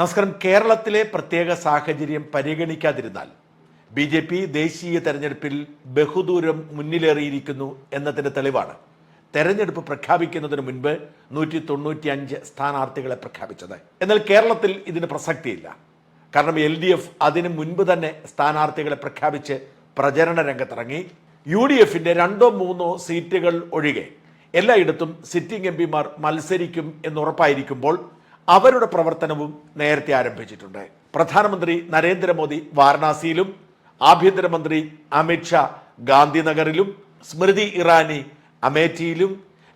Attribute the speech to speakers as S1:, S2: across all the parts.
S1: നമസ്കാരം. കേരളത്തിലെ പ്രത്യേക സാഹചര്യം പരിഗണിക്കാതിരുന്നാൽ ബി ജെ പി ദേശീയ തെരഞ്ഞെടുപ്പിൽ ബഹുദൂരം മുന്നിലേറിയിരിക്കുന്നു എന്നതിന്റെ തെളിവാണ് തെരഞ്ഞെടുപ്പ് പ്രഖ്യാപിക്കുന്നതിന് മുൻപ് നൂറ്റി തൊണ്ണൂറ്റി അഞ്ച് സ്ഥാനാർത്ഥികളെ പ്രഖ്യാപിച്ചത്. എന്നാൽ കേരളത്തിൽ ഇതിന് പ്രസക്തിയില്ല. കാരണം എൽ ഡി എഫ് അതിന് മുൻപ് തന്നെ സ്ഥാനാർത്ഥികളെ പ്രഖ്യാപിച്ച് പ്രചരണ രംഗത്തിറങ്ങി. യു ഡി എഫിന്റെ രണ്ടോ മൂന്നോ സീറ്റുകൾ ഒഴികെ എല്ലായിടത്തും സിറ്റിംഗ് എം പിമാർ മത്സരിക്കും എന്നുറപ്പായിരിക്കുമ്പോൾ അവരുടെ പ്രവർത്തനവും നേരത്തെ ആരംഭിച്ചിട്ടുണ്ട്. പ്രധാനമന്ത്രി നരേന്ദ്രമോദി വാരണാസിയിലും ആഭ്യന്തരമന്ത്രി അമിത്ഷാ ഗാന്ധിനഗറിലും സ്മൃതി ഇറാനി അമേഠിയിലും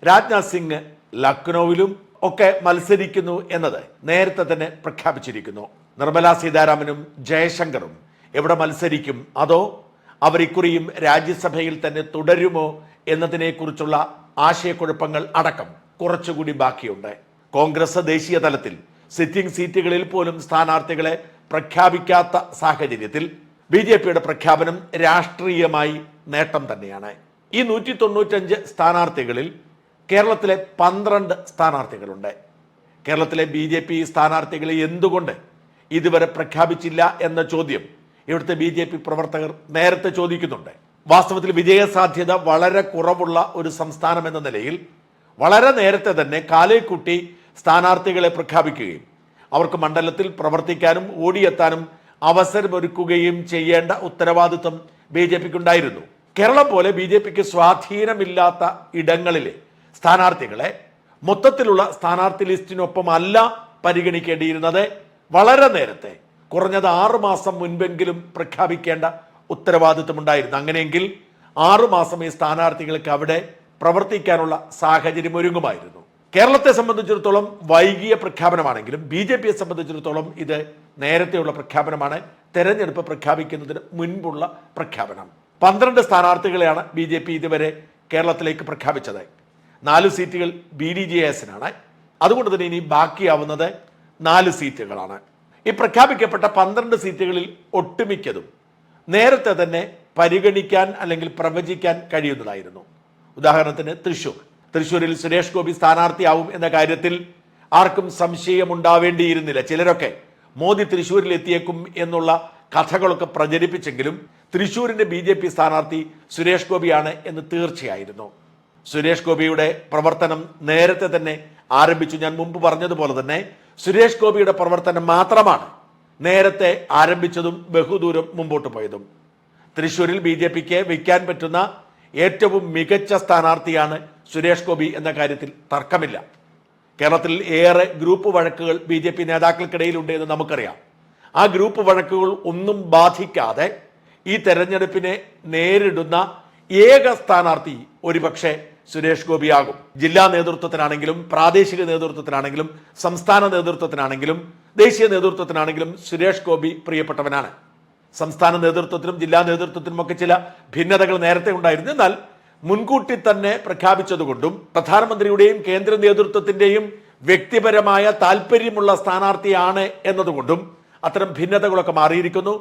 S1: രാജ്നാഥ് സിംഗ് ലക്നൌവിലും ഒക്കെ മത്സരിക്കുന്നു എന്നത് നേരത്തെ തന്നെ പ്രഖ്യാപിച്ചിരിക്കുന്നു. നിർമ്മല സീതാരാമനും ജയശങ്കറും എവിടെ മത്സരിക്കും? അതോ അവർ ഇക്കുറിയും രാജ്യസഭയിൽ തന്നെ തുടരുമോ എന്നതിനെക്കുറിച്ചുള്ള ആശയക്കുഴപ്പങ്ങൾ അടക്കം കുറച്ചുകൂടി ബാക്കിയുണ്ട്. കോൺഗ്രസ് ദേശീയ തലത്തിൽ സിറ്റിംഗ് സീറ്റുകളിൽ പോലും സ്ഥാനാർത്ഥികളെ പ്രഖ്യാപിക്കാത്ത സാഹചര്യത്തിൽ ബി ജെ പിയുടെ പ്രഖ്യാപനം രാഷ്ട്രീയമായി നേട്ടം തന്നെയാണ്. ഈ നൂറ്റി തൊണ്ണൂറ്റഞ്ച് സ്ഥാനാർത്ഥികളിൽ കേരളത്തിലെ പന്ത്രണ്ട് സ്ഥാനാർത്ഥികളുണ്ട്. കേരളത്തിലെ ബി ജെ പി സ്ഥാനാർത്ഥികളെ എന്തുകൊണ്ട് ഇതുവരെ പ്രഖ്യാപിച്ചില്ല എന്ന ചോദ്യം ഇവിടുത്തെ ബി ജെ പി പ്രവർത്തകർ നേരത്തെ ചോദിക്കുന്നുണ്ട്. വാസ്തവത്തിൽ വിജയസാധ്യത വളരെ കുറവുള്ള ഒരു സംസ്ഥാനം എന്ന നിലയിൽ വളരെ നേരത്തെ തന്നെ കാലേക്കുട്ടി സ്ഥാനാർത്ഥികളെ പ്രഖ്യാപിക്കുകയും അവർക്ക് മണ്ഡലത്തിൽ പ്രവർത്തിക്കാനും ഓടിയെത്താനും അവസരമൊരുക്കുകയും ചെയ്യേണ്ട ഉത്തരവാദിത്വം ബി ജെ പിക്ക് ഉണ്ടായിരുന്നു കേരളം പോലെ ബി ജെ പിക്ക് സ്വാധീനമില്ലാത്ത ഇടങ്ങളിലെ സ്ഥാനാർത്ഥികളെ മൊത്തത്തിലുള്ള സ്ഥാനാർത്ഥി ലിസ്റ്റിനൊപ്പമല്ല പരിഗണിക്കേണ്ടിയിരുന്നത്. വളരെ നേരത്തെ കുറഞ്ഞത് ആറു മാസം മുൻപെങ്കിലും പ്രഖ്യാപിക്കേണ്ട ഉത്തരവാദിത്വമുണ്ടായിരുന്നു. അങ്ങനെയെങ്കിൽ ആറു മാസം ഈ സ്ഥാനാർത്ഥികൾക്ക് അവിടെ പ്രവർത്തിക്കാനുള്ള സാഹചര്യം ഒരുങ്ങുമായിരുന്നു കേരളത്തെ സംബന്ധിച്ചിടത്തോളം വൈകിയ പ്രഖ്യാപനമാണെങ്കിലും ബി ജെ പിയെ സംബന്ധിച്ചിടത്തോളം ഇത് നേരത്തെയുള്ള പ്രഖ്യാപനമാണ്. തെരഞ്ഞെടുപ്പ് പ്രഖ്യാപിക്കുന്നതിന് മുൻപുള്ള പ്രഖ്യാപനം. പന്ത്രണ്ട് സ്ഥാനാർത്ഥികളെയാണ് ബി ജെ പി ഇതുവരെ കേരളത്തിലേക്ക് പ്രഖ്യാപിച്ചത്. നാല് സീറ്റുകൾ ബി ഡി ജെ എസിനാണ്. അതുകൊണ്ട് തന്നെ ഇനി ബാക്കിയാവുന്നത് നാല് സീറ്റുകളാണ്. ഈ പ്രഖ്യാപിക്കപ്പെട്ട പന്ത്രണ്ട് സീറ്റുകളിൽ ഒട്ടുമിക്കതും നേരത്തെ തന്നെ പരിഗണിക്കാൻ അല്ലെങ്കിൽ പ്രവചിക്കാൻ കഴിയുന്നതായിരുന്നു. ഉദാഹരണത്തിന് തൃശൂർ. തൃശൂരിൽ സുരേഷ് ഗോപി സ്ഥാനാർത്ഥിയാവും എന്ന കാര്യത്തിൽ ആർക്കും സംശയമുണ്ടാവേണ്ടിയിരുന്നില്ല. ചിലരൊക്കെ മോദി തൃശ്ശൂരിൽ എത്തിയേക്കും എന്നുള്ള കഥകളൊക്കെ പ്രചരിപ്പിച്ചെങ്കിലും തൃശൂരിന്റെ ബി ജെ പി സ്ഥാനാർത്ഥി സുരേഷ് ഗോപിയാണ് എന്ന് തീർച്ചയായിരുന്നു. സുരേഷ് ഗോപിയുടെ പ്രവർത്തനം നേരത്തെ തന്നെ ആരംഭിച്ചു. ഞാൻ മുമ്പ് പറഞ്ഞതുപോലെ തന്നെ സുരേഷ് ഗോപിയുടെ പ്രവർത്തനം മാത്രമാണ് നേരത്തെ ആരംഭിച്ചതും ബഹുദൂരം മുമ്പോട്ട് പോയതും. തൃശ്ശൂരിൽ ബി ജെ പിക്ക് വയ്ക്കാൻ പറ്റുന്ന ഏറ്റവും മികച്ച സ്ഥാനാർത്ഥിയാണ് സുരേഷ് ഗോപി എന്ന കാര്യത്തിൽ തർക്കമില്ല. കേരളത്തിൽ ഏറെ ഗ്രൂപ്പ് വഴക്കുകൾ ബി ജെ പി നേതാക്കൾക്കിടയിലുണ്ട് എന്ന് നമുക്കറിയാം. ആ ഗ്രൂപ്പ് വഴക്കുകൾ ഒന്നും ബാധിക്കാതെ ഈ തെരഞ്ഞെടുപ്പിനെ നേരിടുന്ന ഏക സ്ഥാനാർത്ഥി ഒരുപക്ഷെ സുരേഷ് ഗോപിയാകും. ജില്ലാ നേതൃത്വത്തിനാണെങ്കിലും പ്രാദേശിക നേതൃത്വത്തിനാണെങ്കിലും സംസ്ഥാന നേതൃത്വത്തിനാണെങ്കിലും ദേശീയ നേതൃത്വത്തിനാണെങ്കിലും സുരേഷ് ഗോപി പ്രിയപ്പെട്ടവനാണ്. സംസ്ഥാന നേതൃത്വത്തിനും ജില്ലാ നേതൃത്വത്തിനും ഒക്കെ ചില ഭിന്നതകൾ നേരത്തെ ഉണ്ടായിരുന്നു. എന്നാൽ മുൻകൂട്ടി തന്നെ പ്രഖ്യാപിച്ചതുകൊണ്ടും പ്രധാനമന്ത്രിയുടെയും കേന്ദ്ര നേതൃത്വത്തിന്റെയും വ്യക്തിപരമായ താല്പര്യമുള്ള സ്ഥാനാർത്ഥിയാണ് എന്നതുകൊണ്ടും അത്തരം ഭിന്നതകളൊക്കെ മാറിയിരിക്കുന്നു.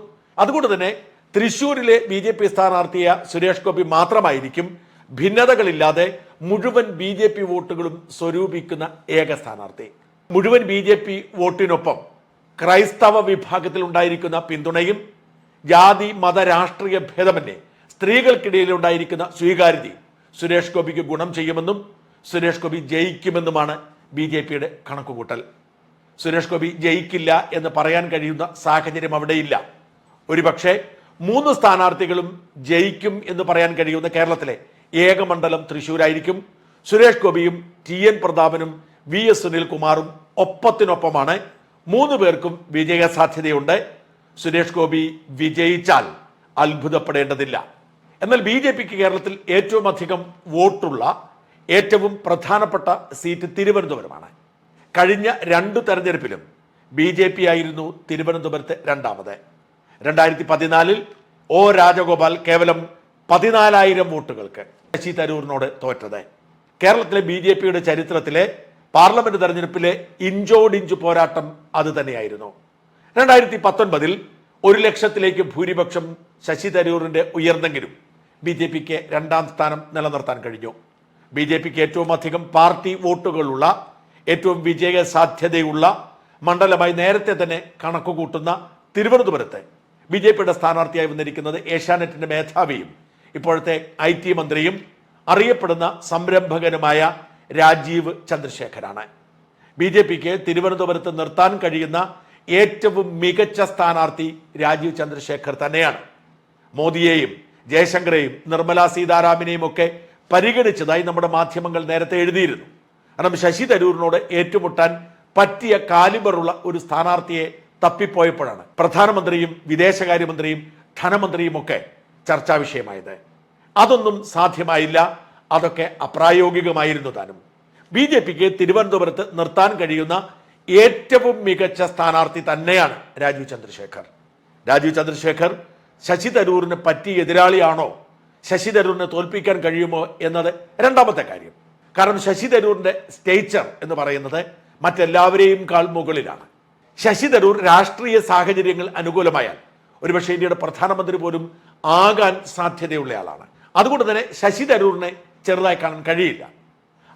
S1: അതുകൊണ്ട് തന്നെ തൃശൂരിലെ ബി ജെ പി സ്ഥാനാർത്ഥിയ സുരേഷ് ഗോപി മാത്രമായിരിക്കും ഭിന്നതകളില്ലാതെ മുഴുവൻ ബി ജെ പി വോട്ടുകളും സ്വരൂപിക്കുന്ന ഏക സ്ഥാനാർത്ഥി. മുഴുവൻ ബി ജെ പി വോട്ടിനൊപ്പം ക്രൈസ്തവ വിഭാഗത്തിൽ ഉണ്ടായിരിക്കുന്ന പിന്തുണയും ജാതി മത രാഷ്ട്രീയ ഭേദമന്യേ സ്ത്രീകൾക്കിടയിൽ ഉണ്ടായിരിക്കുന്ന സ്വീകാര്യതയും സുരേഷ് ഗോപിക്ക് ഗുണം ചെയ്യുമെന്നും സുരേഷ് ഗോപി ജയിക്കുമെന്നുമാണ് ബി ജെ പിയുടെ കണക്കുകൂട്ടൽ. സുരേഷ് ഗോപി ജയിക്കില്ല എന്ന് പറയാൻ കഴിയുന്ന സാഹചര്യം അവിടെയില്ല. ഒരുപക്ഷെ മൂന്ന് സ്ഥാനാർത്ഥികളും ജയിക്കും എന്ന് പറയാൻ കഴിയുന്ന കേരളത്തിലെ ഏക മണ്ഡലം തൃശ്ശൂരായിരിക്കും സുരേഷ് ഗോപിയും ടി എൻ പ്രതാപനും വി എസ് സുനിൽകുമാറും ഒപ്പത്തിനൊപ്പമാണ്. മൂന്ന് പേർക്കും വിജയ സാധ്യതയുണ്ട് സുരേഷ് ഗോപി വിജയിച്ചാൽ അത്ഭുതപ്പെടേണ്ടതില്ല. എന്നാൽ ബി ജെ പിക്ക് കേരളത്തിൽ ഏറ്റവും അധികം വോട്ടുള്ള ഏറ്റവും പ്രധാനപ്പെട്ട സീറ്റ് തിരുവനന്തപുരമാണ്. കഴിഞ്ഞ രണ്ട് തെരഞ്ഞെടുപ്പിലും ബി ജെ പി ആയിരുന്നു തിരുവനന്തപുരത്ത് രണ്ടാമത്. രണ്ടായിരത്തി പതിനാലിൽ ഒ രാജഗോപാൽ കേവലം പതിനാലായിരം വോട്ടുകൾക്ക് ശശി തരൂരിനോട് തോറ്റത്. കേരളത്തിലെ ബി ജെ പിയുടെ ചരിത്രത്തിലെ പാർലമെന്റ് തെരഞ്ഞെടുപ്പിലെ ഇഞ്ചോടിഞ്ച് പോരാട്ടം അത് തന്നെയായിരുന്നു. രണ്ടായിരത്തി പത്തൊൻപതിൽ ഒരു ലക്ഷത്തിലേക്ക് ഭൂരിപക്ഷം ശശി തരൂറിന്റെ ഉയർന്നെങ്കിലും ബി ജെ പിക്ക് രണ്ടാം സ്ഥാനം നിലനിർത്താൻ കഴിഞ്ഞു. ബി ജെ പിക്ക് ഏറ്റവും അധികം പാർട്ടി വോട്ടുകളുള്ള ഏറ്റവും വിജയ സാധ്യതയുള്ള മണ്ഡലമായി നേരത്തെ തന്നെ കണക്കുകൂട്ടുന്ന തിരുവനന്തപുരത്ത് ബി ജെ പിയുടെ സ്ഥാനാർത്ഥിയായി വന്നിരിക്കുന്നത് ഏഷ്യാനെറ്റിന്റെ മേധാവിയും ഇപ്പോഴത്തെ ഐ ടി മന്ത്രിയും അറിയപ്പെടുന്ന സംരംഭകനുമായ രാജീവ് ചന്ദ്രശേഖരാണ്. ബി ജെ പിക്ക് തിരുവനന്തപുരത്ത് നിർത്താൻ കഴിയുന്ന ഏറ്റവും മികച്ച സ്ഥാനാർത്ഥി രാജീവ് ചന്ദ്രശേഖർ തന്നെയാണ്. മോദിയെയും ജയശങ്കറെയും നിർമ്മല സീതാരാമനെയും ഒക്കെ പരിഗണിച്ചതായി നമ്മുടെ മാധ്യമങ്ങൾ നേരത്തെ എഴുതിയിരുന്നു. കാരണം ശശി തരൂരിനോട് ഏറ്റുമുട്ടാൻ പറ്റിയ കാലിബറുള്ള ഒരു സ്ഥാനാർത്ഥിയെ തപ്പിപ്പോയപ്പോഴാണ് പ്രധാനമന്ത്രിയും വിദേശകാര്യമന്ത്രിയും ധനമന്ത്രിയും ഒക്കെ ചർച്ചാ വിഷയമായത്. അതൊന്നും സാധ്യമായില്ല അതൊക്കെ അപ്രായോഗികമായിരുന്നു താനും. ബി ജെ പിക്ക് തിരുവനന്തപുരത്ത് നിർത്താൻ കഴിയുന്ന ഏറ്റവും മികച്ച സ്ഥാനാർത്ഥി തന്നെയാണ് രാജീവ് ചന്ദ്രശേഖർ. രാജീവ് ചന്ദ്രശേഖർ ശശി തരൂറിന് പറ്റിയ എതിരാളിയാണോ? ശശി തരൂരിനെ തോൽപ്പിക്കാൻ കഴിയുമോ എന്നത് രണ്ടാമത്തെ കാര്യം. കാരണം ശശി തരൂറിന്റെ സ്റ്റേച്ചർ എന്ന് പറയുന്നത് മറ്റെല്ലാവരെയും കാൾ മുകളിലാണ്. ശശി തരൂർ രാഷ്ട്രീയ സാഹചര്യങ്ങൾ അനുകൂലമായാൽ ഒരുപക്ഷെ ഇന്ത്യയുടെ പ്രധാനമന്ത്രി പോലും ആകാൻ സാധ്യതയുള്ള ആളാണ് അതുകൊണ്ട് തന്നെ ശശി തരൂറിനെ ചെറുതായി കാണാൻ കഴിയില്ല.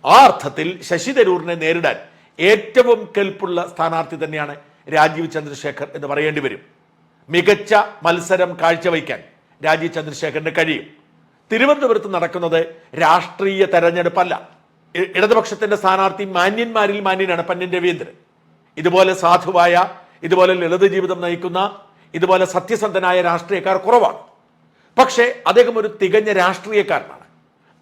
S1: ആ അർത്ഥത്തിൽ ശശി തരൂറിനെ നേരിടാൻ ഏറ്റവും കെൽപ്പുള്ള സ്ഥാനാർത്ഥി തന്നെയാണ് രാജീവ് ചന്ദ്രശേഖർ എന്ന് പറയേണ്ടി വരും. മികച്ച മത്സരം കാഴ്ചവയ്ക്കാൻ രാജീവ് ചന്ദ്രശേഖറിന് കഴിയും. തിരുവനന്തപുരത്ത് നടക്കുന്നത് രാഷ്ട്രീയ തെരഞ്ഞെടുപ്പല്ല. ഇടതുപക്ഷത്തിന്റെ സ്ഥാനാർത്ഥി മാന്യന്മാരിൽ മാന്യനാണ് പന്യൻ രവീന്ദ്രൻ. ഇതുപോലെ സാധുവായ ഇതുപോലെ ലളിത ജീവിതം നയിക്കുന്ന ഇതുപോലെ സത്യസന്ധനായ രാഷ്ട്രീയക്കാർ കുറവാണ്. പക്ഷേ അദ്ദേഹം ഒരു തികഞ്ഞ രാഷ്ട്രീയക്കാരനാണ്.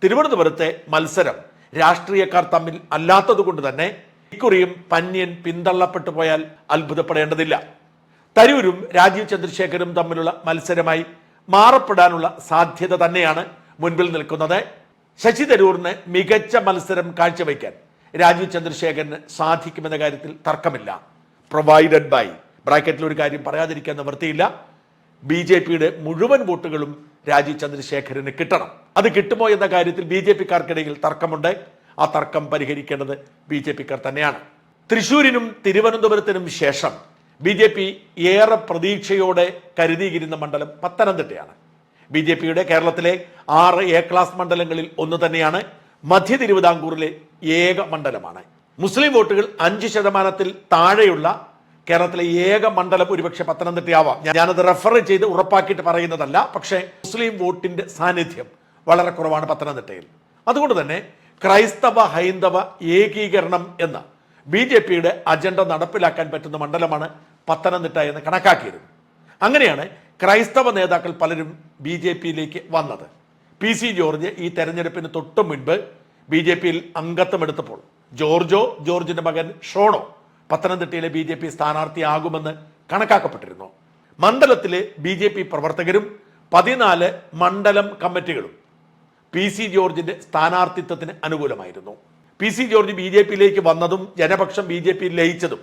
S1: തിരുവനന്തപുരത്തെ മത്സരം രാഷ്ട്രീയക്കാർ തമ്മിൽ അല്ലാത്തത് കൊണ്ട് തന്നെ ഇക്കുറിയും പന്യൻ പിന്തള്ളപ്പെട്ടു പോയാൽ അത്ഭുതപ്പെടേണ്ടതില്ല. തരൂരും രാജീവ് ചന്ദ്രശേഖരും തമ്മിലുള്ള മത്സരമായി മാറപ്പെടാനുള്ള സാധ്യത തന്നെയാണ് മുൻപിൽ നിൽക്കുന്നത്. ശശി തരൂറിന് മികച്ച മത്സരം കാഴ്ചവെക്കാൻ രാജീവ് ചന്ദ്രശേഖരന് സാധിക്കുമെന്ന കാര്യത്തിൽ തർക്കമില്ല. പ്രൊവൈഡഡ് ബൈ ബ്രാക്കറ്റിൽ ഒരു കാര്യം പറയാതിരിക്കാൻ നിവൃത്തിയില്ല. ബി ജെ പിയുടെ മുഴുവൻ വോട്ടുകളും രാജീവ് ചന്ദ്രശേഖരന് കിട്ടണം. അത് കിട്ടുമോ എന്ന കാര്യത്തിൽ ബി ജെ പിക്കാർക്കിടയിൽ തർക്കമുണ്ട്. ആ തർക്കം പരിഹരിക്കേണ്ടത് ബി ജെ പിക്കാർ തന്നെയാണ്. തൃശൂരിനും തിരുവനന്തപുരത്തിനും ശേഷം ബി ജെ പി ഏറെ പ്രതീക്ഷയോടെ കരുതിയിരുന്ന മണ്ഡലം പത്തനംതിട്ടയാണ്. ബി ജെ പിയുടെ കേരളത്തിലെ ആറ് എ ക്ലാസ് മണ്ഡലങ്ങളിൽ ഒന്ന് തന്നെയാണ്. മധ്യ തിരുവിതാംകൂറിലെ ഏക മണ്ഡലമാണ്. മുസ്ലിം വോട്ടുകൾ അഞ്ച് ശതമാനത്തിൽ താഴെയുള്ള കേരളത്തിലെ ഏക മണ്ഡലം ഒരുപക്ഷെ പത്തനംതിട്ടയാവാം. ഞാനത് റെഫർ ചെയ്ത് ഉറപ്പാക്കിയിട്ട് പറയുന്നതല്ല. പക്ഷേ മുസ്ലിം വോട്ടിന്റെ സാന്നിധ്യം വളരെ കുറവാണ് പത്തനംതിട്ടയിൽ. അതുകൊണ്ട് തന്നെ ക്രൈസ്തവ ഹൈന്ദവ ഏകീകരണം എന്ന ബി ജെ പിയുടെ അജണ്ട നടപ്പിലാക്കാൻ പറ്റുന്ന മണ്ഡലമാണ് പത്തനംതിട്ട എന്ന് കണക്കാക്കിയിരുന്നു. അങ്ങനെയാണ് ക്രൈസ്തവ നേതാക്കൾ പലരും ബി ജെ പിയിലേക്ക് വന്നത്. പി സി ജോർജ് ഈ തെരഞ്ഞെടുപ്പിന് തൊട്ടു മുൻപ് ബി ജെ പിയിൽ അംഗത്വം എടുത്തപ്പോൾ ജോർജോ ജോർജിന്റെ മകൻ ഷോണോ പത്തനംതിട്ടയിലെ ബി ജെ പി സ്ഥാനാർത്ഥിയാകുമെന്ന് കണക്കാക്കപ്പെട്ടിരുന്നു. മണ്ഡലത്തിലെ ബി ജെ പി പ്രവർത്തകരും പതിനാല് മണ്ഡലം കമ്മിറ്റികളും പി സി ജോർജിന്റെ സ്ഥാനാർത്ഥിത്വത്തിന് അനുകൂലമായിരുന്നു. P C George B J പിയിലേക്ക് വന്നതും ജനപക്ഷം ബി ജെ പി ലയിച്ചതും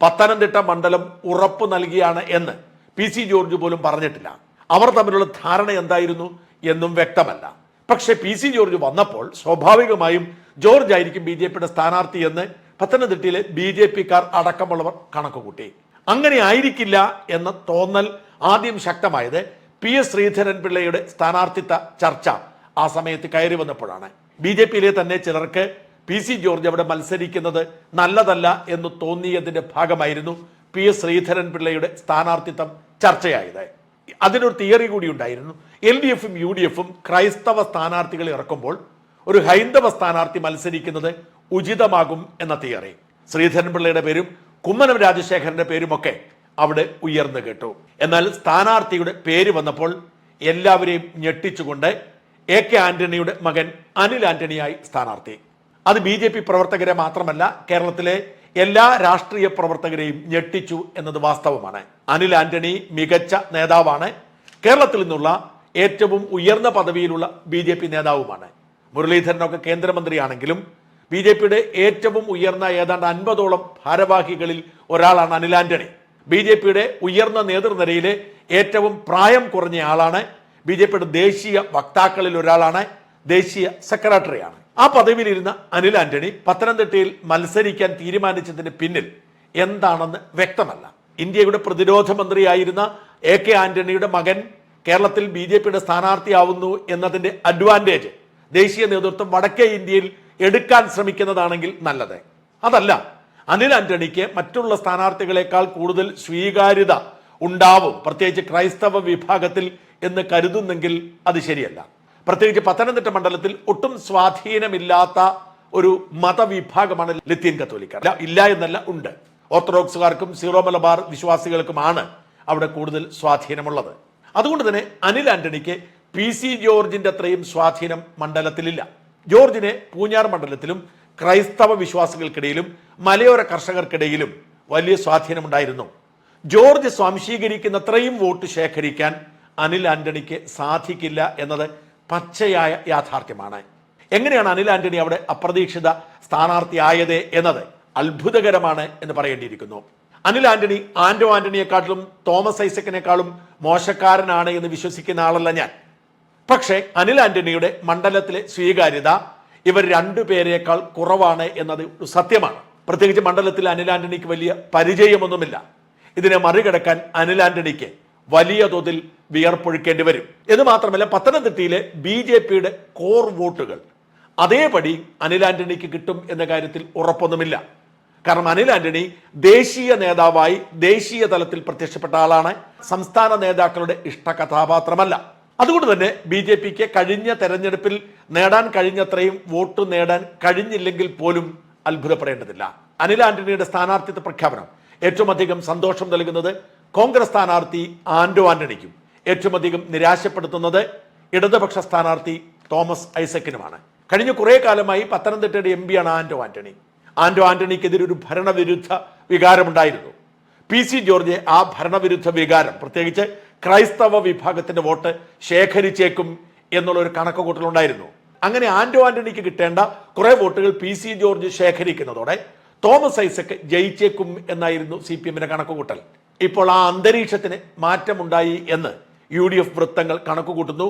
S1: പത്തനംതിട്ട മണ്ഡലം ഉറപ്പു നൽകിയാണ് എന്ന് പി സി ജോർജ് പോലും പറഞ്ഞിട്ടില്ല. അവർ തമ്മിലുള്ള ധാരണ എന്തായിരുന്നു എന്നും വ്യക്തമല്ല. പക്ഷേ പി സി ജോർജ് വന്നപ്പോൾ സ്വാഭാവികമായും ജോർജ് ആയിരിക്കും ബി ജെ പിയുടെ സ്ഥാനാർത്ഥി എന്ന് പത്തനംതിട്ടയിലെ ബി ജെ പിക്കാർ അടക്കമുള്ളവർ കണക്കുകൂട്ടി. അങ്ങനെ ആയിരിക്കില്ല എന്ന തോന്നൽ ആദ്യം ശക്തമായത് പി എസ് ശ്രീധരൻ പിള്ളയുടെ സ്ഥാനാർത്ഥിത്വ ചർച്ച ആ സമയത്ത് കയറി വന്നപ്പോഴാണ്. ബി ജെ പിയിലെ തന്നെ ചിലർക്ക് പി സി ജോർജ് അവിടെ മത്സരിക്കുന്നത് നല്ലതല്ല എന്ന് തോന്നിയതിന്റെ ഭാഗമായിരുന്നു പി എസ് ശ്രീധരൻ പിള്ളയുടെ സ്ഥാനാർത്ഥിത്വം ചർച്ചയായത്. അതിനൊരു തിയറി കൂടി ഉണ്ടായിരുന്നു. എൽ ഡി എഫും യു ഡി എഫും ക്രൈസ്തവ സ്ഥാനാർത്ഥികൾ ഇറക്കുമ്പോൾ ഒരു ഹൈന്ദവ സ്ഥാനാർത്ഥി മത്സരിക്കുന്നത് ഉചിതമാകും എന്ന തിയറി. ശ്രീധരൻ പിള്ളയുടെ പേരും കുമ്മനം രാജശേഖരന്റെ പേരുമൊക്കെ അവിടെ ഉയർന്നു കേട്ടു. എന്നാൽ സ്ഥാനാർത്ഥിയുടെ പേര് വന്നപ്പോൾ എല്ലാവരെയും ഞെട്ടിച്ചുകൊണ്ട് എ കെ ആന്റണിയുടെ മകൻ അനിൽ ആന്റണിയായി സ്ഥാനാർത്ഥി. അത് ബി ജെ പി പ്രവർത്തകരെ മാത്രമല്ല കേരളത്തിലെ എല്ലാ രാഷ്ട്രീയ പ്രവർത്തകരെയും ഞെട്ടിച്ചു എന്നത് വാസ്തവമാണ്. അനിൽ ആന്റണി മികച്ച നേതാവാണ്. കേരളത്തിൽ നിന്നുള്ള ഏറ്റവും ഉയർന്ന പദവിയിലുള്ള ബി ജെ പി നേതാവുമാണ്. മുരളീധരനൊക്കെ കേന്ദ്രമന്ത്രിയാണെങ്കിലും ബി ജെ പിയുടെ ഏറ്റവും ഉയർന്ന ഏതാണ്ട് അൻപതോളം ഭാരവാഹികളിൽ ഒരാളാണ് അനിൽ ആന്റണി. ബി ജെ പിയുടെ ഉയർന്ന നേതൃനിരയിലെ ഏറ്റവും പ്രായം കുറഞ്ഞ ആളാണ് ബി ജെ പിയുടെ ദേശീയ വക്താക്കളിൽ ഒരാളാണ് ദേശീയ സെക്രട്ടറിയാണ്. ആ പദവിയിലിരുന്ന അനിൽ ആന്റണി പത്തനംതിട്ടയിൽ മത്സരിക്കാൻ തീരുമാനിച്ചതിന് പിന്നിൽ എന്താണെന്ന് വ്യക്തമല്ല. ഇന്ത്യയുടെ പ്രതിരോധ മന്ത്രിയായിരുന്ന എ കെ ആന്റണിയുടെ മകൻ കേരളത്തിൽ ബി ജെ പിയുടെ സ്ഥാനാർത്ഥിയാവുന്നു എന്നതിന്റെ അഡ്വാന്റേജ് ദേശീയ നേതൃത്വം വടക്കേ ഇന്ത്യയിൽ എടുക്കാൻ ശ്രമിക്കുന്നതാണെങ്കിൽ നല്ലത്. അതല്ല അനിൽ ആന്റണിക്ക് മറ്റുള്ള സ്ഥാനാർത്ഥികളെക്കാൾ കൂടുതൽ സ്വീകാര്യത ഉണ്ടാവും. പ്രത്യേകിച്ച് ക്രൈസ്തവ വിഭാഗത്തിൽ എന്ന് കരുതുന്നെങ്കിൽ അത് ശരിയല്ല. പ്രത്യേകിച്ച് പത്തനംതിട്ട മണ്ഡലത്തിൽ ഒട്ടും സ്വാധീനമില്ലാത്ത ഒരു മതവിഭാഗമാണ് ലത്തീൻ കത്തോലിക്ക. ഇല്ല എന്നല്ല ഉണ്ട്. ഓർത്തഡോക്സുകാർക്കും സീറോ മലബാർ വിശ്വാസികൾക്കുമാണ് അവിടെ കൂടുതൽ സ്വാധീനമുള്ളത്. അതുകൊണ്ട് തന്നെ അനിൽ ആന്റണിക്ക് പി സി ജോർജിന്റെ അത്രയും സ്വാധീനം മണ്ഡലത്തിലില്ല. ജോർജിനെ പൂഞ്ഞാർ മണ്ഡലത്തിലും ക്രൈസ്തവ വിശ്വാസികൾക്കിടയിലും മലയോര കർഷകർക്കിടയിലും വലിയ സ്വാധീനമുണ്ടായിരുന്നു. ജോർജ് സ്വാംശീകരിക്കുന്നത്രയും വോട്ട് ശേഖരിക്കാൻ അനിൽ ആന്റണിക്ക് സാധിക്കില്ല എന്നത് പച്ചയായ യാഥാർത്ഥ്യമാണ്. എങ്ങനെയാണ് അനിൽ ആന്റണി അവിടെ അപ്രതീക്ഷിത സ്ഥാനാർത്ഥിയായത് എന്നത് അത്ഭുതകരമാണ് എന്ന് പറയേണ്ടിയിരിക്കുന്നു. അനിൽ ആന്റണി ആന്റോ ആന്റണിയെക്കാട്ടിലും തോമസ് ഐസക്കിനെക്കാളും മോശക്കാരനാണ് എന്ന് വിശ്വസിക്കുന്ന ആളല്ല ഞാൻ. പക്ഷേ അനിൽ ആന്റണിയുടെ മണ്ഡലത്തിലെ സ്വീകാര്യത ഇവർ രണ്ടുപേരേക്കാൾ കുറവാണ് എന്നത് സത്യമാണ്. പ്രത്യേകിച്ച് മണ്ഡലത്തിൽ അനിൽ ആന്റണിക്ക് വലിയ പരിചയമൊന്നുമില്ല. ഇതിനെ മറികടക്കാൻ അനിൽ ആന്റണിക്ക് വലിയ തോതിൽ വിയർപ്പൊഴുക്കേണ്ടി വരും. എന്ന് മാത്രമല്ല പത്തനംതിട്ടയിലെ ബി ജെ പിയുടെ കോർ വോട്ടുകൾ അതേപടി അനിൽ ആന്റണിക്ക് കിട്ടും എന്ന കാര്യത്തിൽ ഉറപ്പൊന്നുമില്ല. കാരണം അനിൽ ആന്റണി ദേശീയ നേതാവായി ദേശീയ തലത്തിൽ പ്രത്യക്ഷപ്പെട്ട ആളാണ്. സംസ്ഥാന നേതാക്കളുടെ ഇഷ്ട കഥാപാത്രമല്ല അതുകൊണ്ട് തന്നെ ബി ജെ പിക്ക് കഴിഞ്ഞ തെരഞ്ഞെടുപ്പിൽ നേടാൻ കഴിഞ്ഞത്രയും വോട്ട് നേടാൻ കഴിഞ്ഞില്ലെങ്കിൽ പോലും അത്ഭുതപ്പെടേണ്ടതില്ല. അനിൽ ആന്റണിയുടെ സ്ഥാനാർത്ഥിത്വ പ്രഖ്യാപനം ഏറ്റവും അധികം സന്തോഷം നൽകുന്നത് കോൺഗ്രസ് സ്ഥാനാർത്ഥി ആന്റോ ആന്റണിക്കും. ഏറ്റവും അധികം നിരാശപ്പെടുത്തുന്നത് ഇടതുപക്ഷ സ്ഥാനാർത്ഥി തോമസ് ഐസക്കിനുമാണ്. കഴിഞ്ഞ കുറേ കാലമായി പത്തനംതിട്ടയുടെ എം പിയാണ് ആന്റോ ആന്റണി. ആന്റോ ആന്റണിക്കെതിരെ ഒരു ഭരണവിരുദ്ധ വികാരമുണ്ടായിരുന്നു. പി സി ജോർജ് ആ ഭരണവിരുദ്ധ വികാരം പ്രത്യേകിച്ച് ക്രൈസ്തവ വിഭാഗത്തിന്റെ വോട്ട് ശേഖരിച്ചേക്കും എന്നുള്ള ഒരു കണക്കുകൂട്ടലുണ്ടായിരുന്നു. അങ്ങനെ ആന്റോ ആന്റണിക്ക് കിട്ടേണ്ട കുറെ വോട്ടുകൾ പി സി ജോർജ് ശേഖരിക്കുന്നതോടെ തോമസ് ഐസക് ജയിച്ചേക്കും എന്നായിരുന്നു സി പി എമ്മിന്റെ കണക്കുകൂട്ടൽ. ഇപ്പോൾ ആ അന്തരീക്ഷത്തിന് മാറ്റമുണ്ടായി എന്ന് യു ഡി എഫ് വൃത്തങ്ങൾ കണക്കുകൂട്ടുന്നു.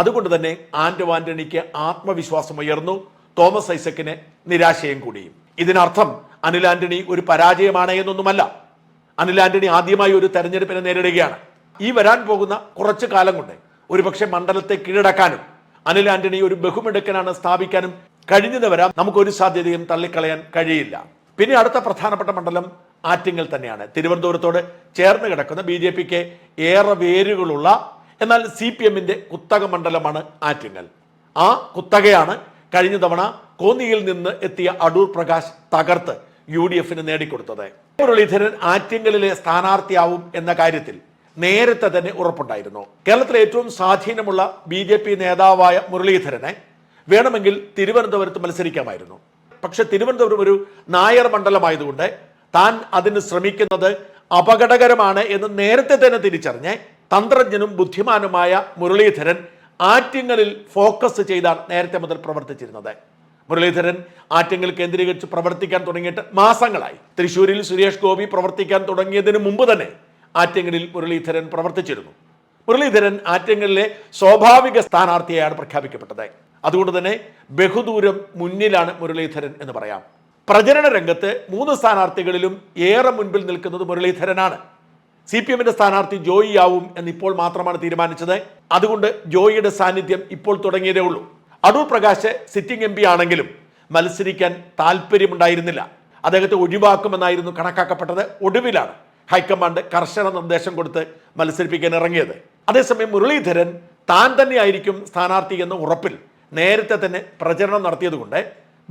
S1: അതുകൊണ്ട് തന്നെ ആന്റോ ആന്റണിക്ക് ആത്മവിശ്വാസം ഉയർന്നു. തോമസ് ഐസക്കിന് നിരാശയും കൂടിയും. ഇതിനർത്ഥം അനിൽ ആന്റണി ഒരു പരാജയമാണ് എന്നൊന്നുമല്ല. അനിൽ ആന്റണി ആദ്യമായി ഒരു തെരഞ്ഞെടുപ്പിനെ നേരിടുകയാണ്. ഈ വരാൻ പോകുന്ന കുറച്ചു കാലം കൊണ്ട് ഒരുപക്ഷെ മണ്ഡലത്തെ കീഴടക്കാനും അനിൽ ആന്റണി ഒരു ബഹുമിടുക്കനാണ് സ്ഥാപിക്കാനും കഴിഞ്ഞത് വരാം നമുക്കൊരു സാധ്യതയും തള്ളിക്കളയാൻ കഴിയില്ല. പിന്നെ അടുത്ത പ്രധാനപ്പെട്ട മണ്ഡലം ആറ്റിങ്ങൽ തന്നെയാണ്. തിരുവനന്തപുരത്തോട് ചേർന്ന് കിടക്കുന്ന ബി ജെ പിക്ക് ഏറെ വേരുകളുള്ള എന്നാൽ സി പി എമ്മിന്റെ കുത്തക മണ്ഡലമാണ് ആറ്റിങ്ങൽ. ആ കുത്തകയാണ് കഴിഞ്ഞ തവണ കോന്നിയിൽ നിന്ന് എത്തിയ അടൂർ പ്രകാശ് തകർത്ത് യു ഡി എഫിന് നേടിക്കൊടുത്തത്. മുരളീധരൻ ആറ്റിങ്ങലിലെ സ്ഥാനാർത്ഥിയാവും എന്ന കാര്യത്തിൽ നേരത്തെ തന്നെ ഉറപ്പുണ്ടായിരുന്നു. കേരളത്തിലെ ഏറ്റവും സ്വാധീനമുള്ള ബി നേതാവായ മുരളീധരനെ വേണമെങ്കിൽ തിരുവനന്തപുരത്ത് മത്സരിക്കാമായിരുന്നു. പക്ഷെ തിരുവനന്തപുരം ഒരു നായർ മണ്ഡലമായതുകൊണ്ട് താൻ അതിന് ശ്രമിക്കുന്നത് അപകടകരമാണ് എന്ന് നേരത്തെ തന്നെ തിരിച്ചറിഞ്ഞ് തന്ത്രജ്ഞനും ബുദ്ധിമാനുമായ മുരളീധരൻ ആറ്റിങ്ങലിൽ ഫോക്കസ് ചെയ്താണ് നേരത്തെ മുതൽ പ്രവർത്തിച്ചിരുന്നത്. മുരളീധരൻ ആറ്റിങ്ങൽ കേന്ദ്രീകരിച്ച് പ്രവർത്തിക്കാൻ തുടങ്ങിയിട്ട് മാസങ്ങളായി. തൃശ്ശൂരിൽ സുരേഷ് ഗോപി പ്രവർത്തിക്കാൻ തുടങ്ങിയതിന് മുമ്പ് തന്നെ ആറ്റിങ്ങലിൽ മുരളീധരൻ പ്രവർത്തിച്ചിരുന്നു. മുരളീധരൻ ആറ്റിങ്ങലിലെ സ്വാഭാവിക സ്ഥാനാർത്ഥിയായാണ് പ്രഖ്യാപിക്കപ്പെട്ടത്. അതുകൊണ്ട് തന്നെ ബഹുദൂരം മുന്നിലാണ് മുരളീധരൻ എന്ന് പറയാം. പ്രചരണ രംഗത്ത് മൂന്ന് സ്ഥാനാർത്ഥികളിലും ഏറെ മുൻപിൽ നിൽക്കുന്നത് മുരളീധരനാണ്. സി പി എമ്മിന്റെ സ്ഥാനാർത്ഥി ജോയി ആവും എന്ന് ഇപ്പോൾ മാത്രമാണ് തീരുമാനിച്ചത്. അതുകൊണ്ട് ജോയിയുടെ സാന്നിധ്യം ഇപ്പോൾ തുടങ്ങിയതേ ഉള്ളൂ. അടൂർ പ്രകാശ് സിറ്റിംഗ് എം ആണെങ്കിലും മത്സരിക്കാൻ താല്പര്യമുണ്ടായിരുന്നില്ല. അദ്ദേഹത്തെ ഒഴിവാക്കുമെന്നായിരുന്നു കണക്കാക്കപ്പെട്ടത്. ഒടുവിലാണ് ഹൈക്കമാൻഡ് കർശന നിർദ്ദേശം കൊടുത്ത് മത്സരിപ്പിക്കാൻ ഇറങ്ങിയത്. അതേസമയം മുരളീധരൻ താൻ തന്നെയായിരിക്കും സ്ഥാനാർത്ഥി എന്ന ഉറപ്പിൽ നേരത്തെ തന്നെ പ്രചരണം നടത്തിയതുകൊണ്ട്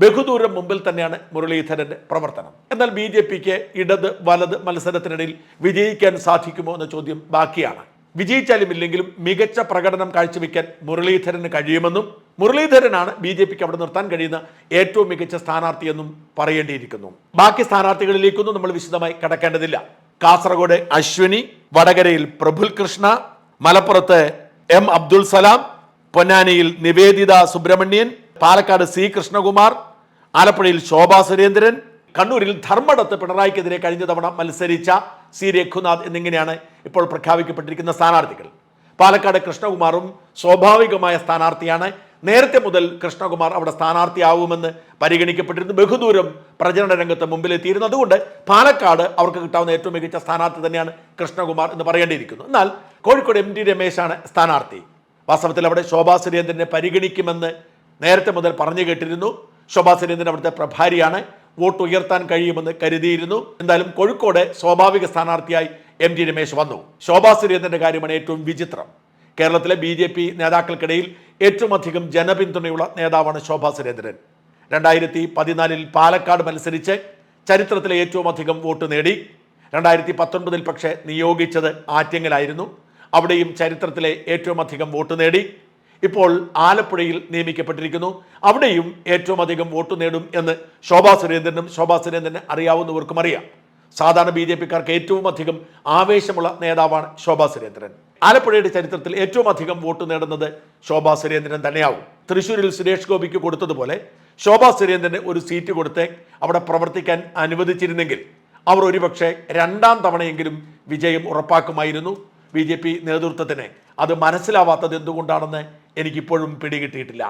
S1: ബഹുദൂരം മുമ്പിൽ തന്നെയാണ് മുരളീധരന്റെ പ്രവർത്തനം. എന്നാൽ ബി ജെ പിക്ക് ഇടത് വലത് മത്സരത്തിനിടയിൽ വിജയിക്കാൻ സാധിക്കുമോ എന്ന ചോദ്യം ബാക്കിയാണ്. വിജയിച്ചാലും ഇല്ലെങ്കിലും മികച്ച പ്രകടനം കാഴ്ചവെക്കാൻ മുരളീധരന് കഴിയുമെന്നും മുരളീധരനാണ് ബി ജെ പിക്ക് അവിടെ നിർത്താൻ കഴിയുന്ന ഏറ്റവും മികച്ച സ്ഥാനാർത്ഥിയെന്നും പറയേണ്ടിയിരിക്കുന്നു. ബാക്കി സ്ഥാനാർത്ഥികളിലേക്കൊന്നും നമ്മൾ വിശദമായി കടക്കേണ്ടതില്ല. കാസർഗോഡ് അശ്വിനി വടകരയിൽ പ്രഫുൽ കൃഷ്ണ മലപ്പുറത്ത് എം അബ്ദുൽ സലാം പൊന്നാനിയിൽ നിവേദിത സുബ്രഹ്മണ്യൻ പാലക്കാട് സി കൃഷ്ണകുമാർ ആലപ്പുഴയിൽ ശോഭാ സുരേന്ദ്രൻ കണ്ണൂരിൽ ധർമ്മടത്ത് പിണറായിക്കെതിരെ കഴിഞ്ഞ തവണ മത്സരിച്ച സി രഘുനാഥ് എന്നിങ്ങനെയാണ് ഇപ്പോൾ പ്രഖ്യാപിക്കപ്പെട്ടിരിക്കുന്ന സ്ഥാനാർത്ഥികൾ. പാലക്കാട് കൃഷ്ണകുമാറും സ്വാഭാവികമായ സ്ഥാനാർത്ഥിയാണ്. നേരത്തെ മുതൽ കൃഷ്ണകുമാർ അവിടെ സ്ഥാനാർത്ഥിയാവുമെന്ന് പരിഗണിക്കപ്പെട്ടിരുന്നു. ബഹുദൂരം പ്രചരണ രംഗത്ത് മുമ്പിലെത്തിയിരുന്നു. അതുകൊണ്ട് പാലക്കാട് അവർക്ക് കിട്ടാവുന്ന ഏറ്റവും മികച്ച സ്ഥാനാർത്ഥി തന്നെയാണ് കൃഷ്ണകുമാർ എന്ന് പറയേണ്ടിയിരിക്കുന്നു. എന്നാൽ കോഴിക്കോട് എം ടി രമേശാണ് സ്ഥാനാർത്ഥി. വാസ്തവത്തിൽ അവിടെ ശോഭാ സുരേന്ദ്രനെ പരിഗണിക്കുമെന്ന് നേരത്തെ മുതൽ പറഞ്ഞു കേട്ടിരുന്നു. ശോഭാ സുരേന്ദ്രൻ അവിടുത്തെ പ്രഭാരിയാണ്. വോട്ട് ഉയർത്താൻ കഴിയുമെന്ന് കരുതിയിരുന്നു. എന്തായാലും കോഴിക്കോട് സ്വാഭാവിക സ്ഥാനാർത്ഥിയായി എം ടി രമേശ് വന്നു. ശോഭാ സുരേന്ദ്രന്റെ കാര്യമാണ് ഏറ്റവും വിചിത്രം. കേരളത്തിലെ ബി ജെ പി നേതാക്കൾക്കിടയിൽ ഏറ്റവും അധികം ജനപിന്തുണയുള്ള നേതാവാണ് ശോഭാ സുരേന്ദ്രൻ. രണ്ടായിരത്തി പതിനാലിൽ പാലക്കാട് മത്സരിച്ച് ചരിത്രത്തിലെ ഏറ്റവും അധികം വോട്ട് നേടി. രണ്ടായിരത്തി പത്തൊൻപതിൽ പക്ഷേ നിയോഗിച്ചത് ആറ്റിങ്ങലായിരുന്നു. അവിടെയും ചരിത്രത്തിലെ ഏറ്റവും അധികം വോട്ട് നേടി. ഇപ്പോൾ ആലപ്പുഴയിൽ നിയമിക്കപ്പെട്ടിരിക്കുന്നു. അവിടെയും ഏറ്റവും അധികം വോട്ട് നേടും എന്ന് ശോഭാ സുരേന്ദ്രനും ശോഭാ സുരേന്ദ്രനെ അറിയാവുന്നവർക്കും അറിയാം. സാധാരണ ബി ജെ പിക്കാർക്ക് ഏറ്റവും അധികം ആവേശമുള്ള നേതാവാണ് ശോഭാ സുരേന്ദ്രൻ. ആലപ്പുഴയുടെ ചരിത്രത്തിൽ ഏറ്റവും അധികം വോട്ട് നേടുന്നത് ശോഭാ സുരേന്ദ്രൻ തന്നെയാവും. തൃശ്ശൂരിൽ സുരേഷ് ഗോപിക്ക് കൊടുത്തതുപോലെ ശോഭാ സുരേന്ദ്രന് ഒരു സീറ്റ് കൊടുത്ത് അവിടെ പ്രവർത്തിക്കാൻ അനുവദിച്ചിരുന്നെങ്കിൽ. അവർ ഒരുപക്ഷെ രണ്ടാം തവണയെങ്കിലും വിജയം ഉറപ്പാക്കുമായിരുന്നു. ബി നേതൃത്വത്തിന് അത് മനസ്സിലാവാത്തത് എന്തുകൊണ്ടാണെന്ന് എനിക്കിപ്പോഴും പിടികിട്ടിയിട്ടില്ല.